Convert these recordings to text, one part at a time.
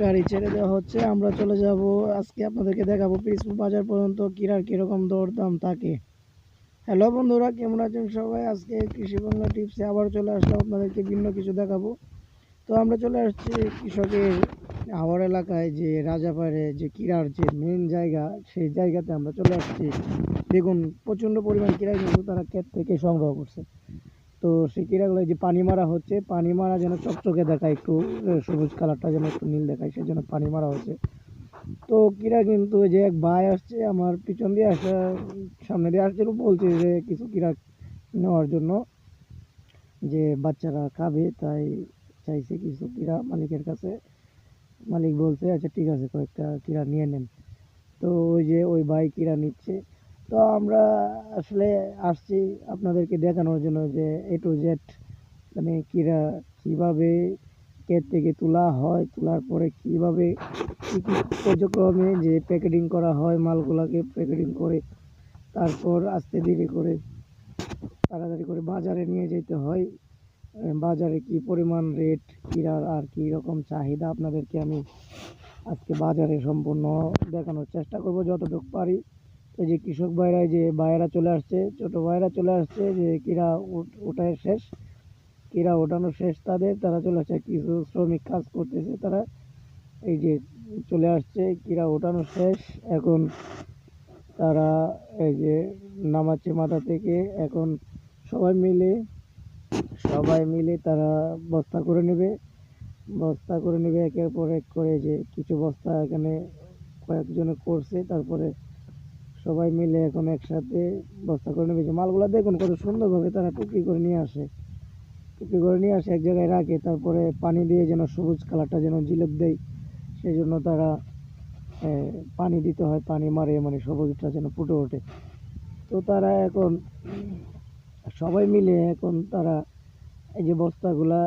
গাড়ি ছেড়ে দেওয়া হচ্ছে। আমরা চলে যাব। আজকে আপনাদেরকে দেখাবো পিসপুর বাজার পর্যন্ত কিরার কীরকম দরদাম থাকে। হ্যালো বন্ধুরা, কেমন আছেন সবাই? আজকে কৃষি বাংলা টিপসে আবার চলে আসলাম। আপনাদেরকে ভিন্ন কিছু দেখাবো। তো আমরা চলে আসছি কৃষকের হাওড় এলাকায় যে রাজাপাড়ে যে কিরার যে মেন জায়গা, সেই জায়গাতে আমরা চলে আসছি। দেখুন, প্রচণ্ড পরিমাণ কিরা কিন্তু তারা ক্ষেত থেকে সংগ্রহ করছে। তো সেই কিরাগুলো যে পানি মারা হচ্ছে, পানি মারা যেন চকচকে দেখায় একটু সবুজ কালারটা যেন একটু নীল দেখায়, সেই জন্য পানি মারা হচ্ছে। তো কিরা কিন্তু যে এক ভাই আসছে, আমার পিছন দিয়ে আসা, সামনে দিয়ে আসছিল বলছে যে কিছু কিরা নেওয়ার জন্য যে বাচ্চারা খাবে, তাই চাইছে কিছু কিরা মালিকের কাছে। মালিক বলছে আচ্ছা ঠিক আছে, কয়েকটা কিরা নিয়ে নেন। তো ওই যে ওই ভাই কিরা নিচ্ছে তো আমরা আসলে আসছি আপনাদেরকে দেখানোর জন্য যে এ টু জেড মানে কিরা, কীভাবে ক্ষেত থেকে তোলা হয়, তোলার পরে কীভাবে কী কী কার্যক্রমে যে প্যাকেটিং করা হয়, মালগুলাকে প্যাকেটিং করে তারপর আস্তে ধীরে করে তাড়াতাড়ি করে বাজারে নিয়ে যেতে হয়। বাজারে কি পরিমাণ রেট কিরার আর কি রকম চাহিদা আপনাদেরকে আমি আজকে বাজারে সম্পূর্ণ দেখানোর চেষ্টা করব, যতটুকু পারি। তো যে কৃষক ভাইরা যে ভাইয়েরা চলে আসছে, ছোট ভাইরা চলে আসছে, যে কিরা ওঠায় শেষ কিরা ওঠানো শেষ তাদের, তারা চলে আসছে, কিছু শ্রমিক কাজ করতেছে তারা, এই যে চলে আসছে কিরা ওঠানো শেষ, এখন তারা এই যে নামাচ্ছে মাথা থেকে, এখন সবাই মিলে সবাই মিলে তারা বস্তা করে নেবে, বস্তা করে নেবে, একের পর এক করে যে কিছু বস্তা এখানে কয়েকজনে করছে, তারপরে সবাই মিলে এখন একসাথে বস্তা করে নেবে মালগুলা দেখুন কত সুন্দরভাবে তারা টুকরি করে নিয়ে আসে। টুকরি করে নিয়ে আসে, এক জায়গায় রাখে, তারপরে পানি দিয়ে যেন সবুজ কালারটা যেন জিলেপ দেয় সেই জন্য তারা পানি দিতে হয়, পানি মারে মানে সবুজটা যেন ফুটে ওঠে। তো তারা এখন, সবাই মিলে এখন তারা এই যে বস্তাগুলা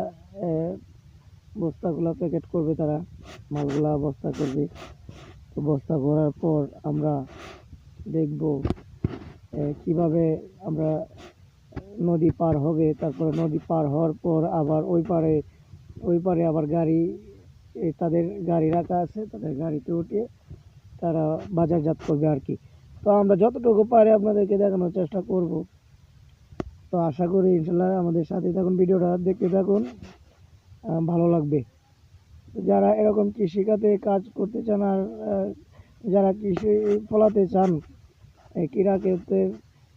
বস্তাগুলা প্যাকেট করবে তারা, মালগুলা বস্তা করবে। তো বস্তা ভরার পর আমরা দেখব কীভাবে আমরা নদী পার হবে। তারপরে নদী পার হওয়ার পর আবার ওই পারে ওই পারে আবার গাড়ি তাদের গাড়ি রাখা আছে, তাদের গাড়িতে উঠে তারা বাজারজাত করবে আর কি। তো আমরা যতটুকু পারে আপনাদেরকে দেখানোর চেষ্টা করব। তো আশা করি ইনশাল্লাহ আমাদের সাথে থাকুন, ভিডিওটা দেখতে থাকুন ভালো লাগবে। যারা এরকম কৃষিখাতে কাজ করতে চান আর যারা কৃষি ফলাতে চান ক্রীড়া ক্ষেত্রে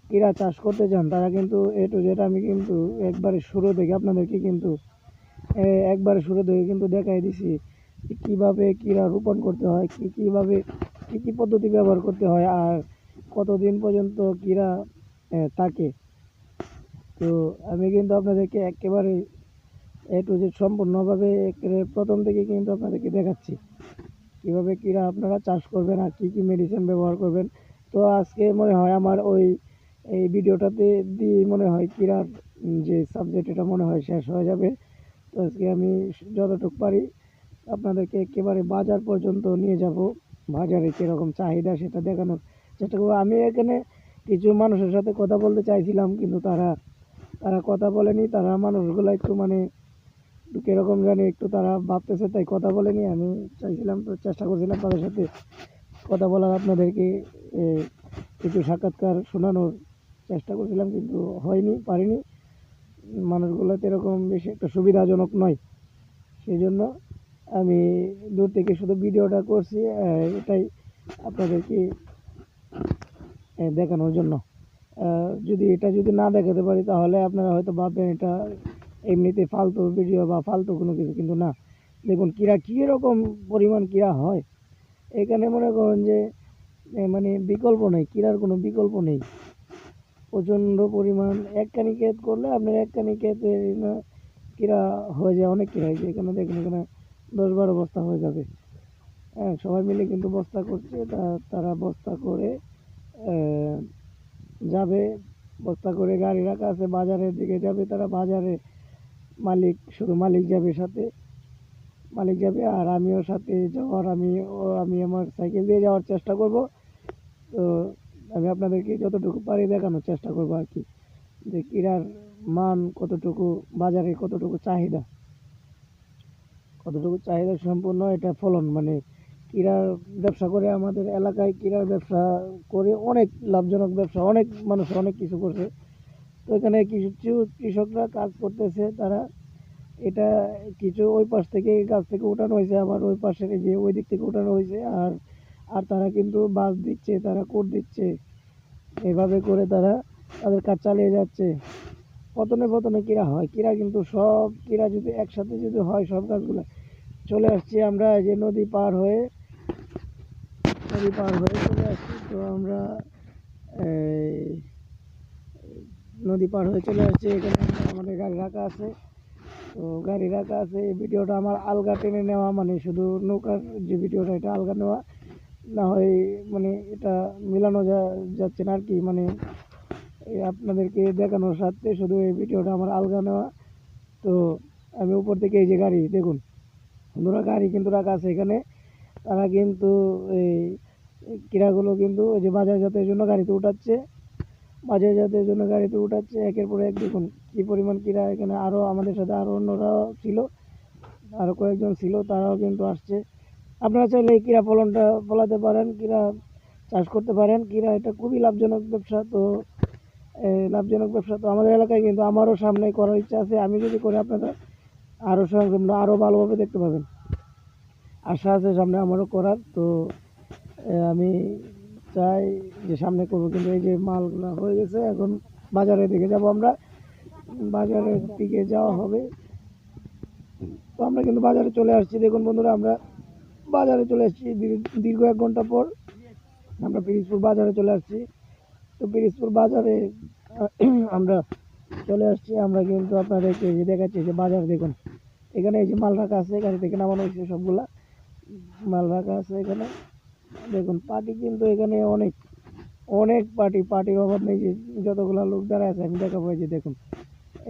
ক্রীড়া চাষ করতে চান তারা কিন্তু এ টু জেড আমি কিন্তু একবারে শুরু থেকে আপনাদেরকে কিন্তু একবারে শুরু থেকে কিন্তু দেখাই দিছি কীভাবে ক্রীড়া রোপণ করতে হয়, কী, কীভাবে, কী কী পদ্ধতি ব্যবহার করতে হয় আর কতদিন পর্যন্ত ক্রীড়া থাকে। তো আমি কিন্তু আপনাদেরকে একেবারে এ টু জেড সম্পূর্ণভাবে প্রথম থেকে কিন্তু আপনাদেরকে দেখাচ্ছি। কীভাবে কীরা আপনারা চাষ করবেন আর কী কী মেডিসিন ব্যবহার করবেন তো আজকে মনে হয় আমার ওই, এই ভিডিওটাতে দিয়ে মনে হয় কীরার যে সাবজেক্ট এটা মনে হয় শেষ হয়ে যাবে। তো আজকে আমি যতটুকু পারি আপনাদেরকে একেবারে বাজার পর্যন্ত নিয়ে যাব। বাজারে কীরকম চাহিদা সেটা দেখানোর চেষ্টা করব। আমি এখানে কিছু মানুষের সাথে কথা বলতে চাইছিলাম, কিন্তু তারা তারা কথা বলেনি। তারা মানুষগুলো একটু মানে কীরকম জানি একটু তারা ভাবতেছে, তাই কথা বলেনি। আমি চাইছিলাম তো চেষ্টা করছিলাম তাদের সাথে কথা বলার আপনাদেরকে কিছু সাক্ষাৎকার শোনানোর চেষ্টা করছিলাম, কিন্তু হয়নি, পারিনি। মানুষগুলো তো এরকম বেশি একটা সুবিধাজনক নয়। সেই জন্য আমি দূর থেকে শুধু ভিডিওটা করছি এটাই আপনাদেরকে দেখানোর জন্য। যদি এটা যদি না দেখাতে পারি, তাহলে আপনারা হয়তো ভাববেন এটা এমনিতে ফালতু ভিডিও বা ফালতু কোনো কিছু, কিন্তু না। দেখুন, কীরা কীরকম পরিমাণ কীরা হয় এখানে মনে করেন যে মানে বিকল্প নেই কীরার কোনো বিকল্প নেই। প্রচণ্ড পরিমাণ একখানি ক্ষেত করলে আপনার একখানি ক্ষেতে কীরা হয়ে যায়, অনেক কীরা হয়েছে এখানে দেখুন, এখানে দশ বারো বস্তা হয়ে যাবে। হ্যাঁ সবাই মিলে কিন্তু বস্তা করছে। তা, তারা বস্তা করে যাবে। বস্তা করে গাড়ি রাখা আছে, বাজারের দিকে যাবে। তারা বাজারে মালিক, শুধু মালিক যাবে সাথে। মালিক যাবে আর আমিও সাথে যাওয়ার, আমি ও, আমি আমার সাইকেল দিয়ে যাওয়ার চেষ্টা করব। তো আমি আপনাদেরকে যতটুকু পারি দেখানোর চেষ্টা করব আর কি। যে ক্রীড়ার মান কতটুকু, বাজারে কতটুকু চাহিদা। কতটুকু চাহিদা সম্পূর্ণ এটা ফলন। মানে ক্রীড়ার ব্যবসা করে আমাদের এলাকায় ক্রীড়ার ব্যবসা করে অনেক লাভজনক ব্যবসা, অনেক মানুষ অনেক কিছু করছে। তো এখানে কিছু কৃষকরা কাজ করতেছে, তারা এটা কিছু ওই পাশ থেকে গাছ থেকে উঠানো হয়েছে, আবার ওই পাশের এই যে ওই দিক থেকে উঠানো হয়েছে, আর আর তারা কিন্তু বাস দিচ্ছে, তারা কোট দিচ্ছে। এভাবে করে তারা তাদের কাজ চালিয়ে যাচ্ছে। পতনে পতনে কীরা হয়? কীরা কিন্তু সব, কীরা যদি একসাথে যদি হয় সব গাছগুলো, চলে আসছি আমরা যে নদী পার হয়ে, নদী পার হয়ে চলে আসছি। তো আমরা নদী পার হয়ে চলে আসছি। এখানে আমাদের গাড়ি রাখা আছে। তো গাড়ি রাখা আছে, এই ভিডিওটা আমার আলগা টেনে নেওয়া মানে শুধু নৌকার যে ভিডিওটা, এটা আলগা নেওয়া। না হয় মানে এটা মেলানো যা, যাচ্ছে না আর কি মানে আপনাদেরকে দেখানোর সাথে শুধু এই ভিডিওটা আমার আলগা নেওয়া। তো আমি উপর থেকে এই যে গাড়ি, দেখুন, বন্ধুরা, গাড়ি কিন্তু রাখা আছে এখানে। তারা কিন্তু এই এই ক্রীড়াগুলো কিন্তু ওই যে বাজারজাতের জন্য গাড়িতে উঠাচ্ছে। বাজারজাতের জন্য গাড়িতে উঠাচ্ছে, একের পর এক, দেখুন। কী পরিমাণ ক্রীড়া এখানে? আরও আমাদের সাথে আরও অন্যরাও ছিল আরও কয়েকজন ছিল, তারাও কিন্তু আসছে। আপনারা চাইলে এই ক্রীড়া ফলনটা ফলাতে পারেন, ক্রীড়া চাষ করতে পারেন। ক্রীড়া এটা খুবই লাভজনক ব্যবসা, তো লাভজনক ব্যবসা। তো আমাদের এলাকায় কিন্তু আমারও সামনে করার ইচ্ছা আছে, আমি যদি করি আপনারা আরও সংযম আরও ভালোভাবে দেখতে পাবেন। আশা আছে সামনে আমারও করার, তো আমি চাই যে সামনে করব। কিন্তু এই যে মালগুলো হয়ে গেছে, এখন বাজারের দিকে যাব আমরা। বাজারের দিকে যাওয়া হবে। তো আমরা কিন্তু বাজারে চলে আসছি। দেখুন বন্ধুরা, আমরা বাজারে চলে আসছি। দীর্ঘ- এক ঘণ্টা পর আমরা পিরিজপুর বাজারে চলে আসছি। তো পিরিজপুর বাজারে আমরা চলে আসছি। আমরা কিন্তু আপনাদেরকে যে দেখাচ্ছি যে বাজার দেখুন। এখানে এই যে মাল রাখা আছে, গাড়ি থেকে নামানো হয়েছে সবগুলা। মাল রাখা আছে এখানে। দেখুন, পার্টি কিন্তু এখানে অনেক অনেক পার্টি। পার্টির অভাব নেই যে যতগুলা লোক দাঁড়ায় আছে, আমি দেখাবো যে দেখুন।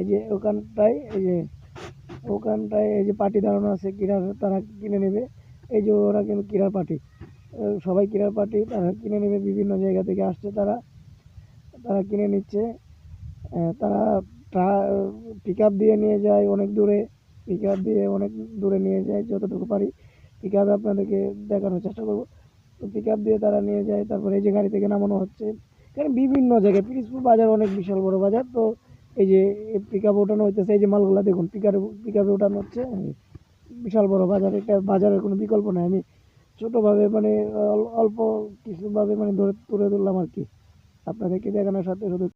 এই যে ওখানটায়, এই যে ওখানটায় এই যে পার্টি দাঁড়ানো আছে কিরার তারা কিনে নেবে। এই যে ওরা কিন্তু কিরার পার্টি? সবাই কিরার পার্টি, তারা কিনে নেবে, বিভিন্ন জায়গা থেকে আসছে তারা। তারা কিনে নিচ্ছে। তারা পিক আপ দিয়ে নিয়ে যায় অনেক দূরে পিক আপ দিয়ে অনেক দূরে নিয়ে যায়, যতটুকু পারি। পিক আপে আপনাদেরকে দেখানোর চেষ্টা করব। তো পিক আপ দিয়ে তারা নিয়ে যায়, তারপরে এই যে গাড়ি থেকে নামানো হচ্ছে। এখানে বিভিন্ন জায়গায় পিরিজপুর বাজার অনেক বিশাল বড় বাজার, তো এই যে পিক আপ ওঠানো হইতেছে, এই যে মালগুলা দেখুন পিক পিকআপে পিক আপে ওঠানো হচ্ছে বিশাল বড় বাজার, এটা বাজারের কোনো বিকল্প নাই। আমি ছোটোভাবে মানে অল- অল্প কিছুভাবে মানে ধরে, তুলে ধরলাম আর কি। আপনাদেরকে দেখানোর সাথে শুধু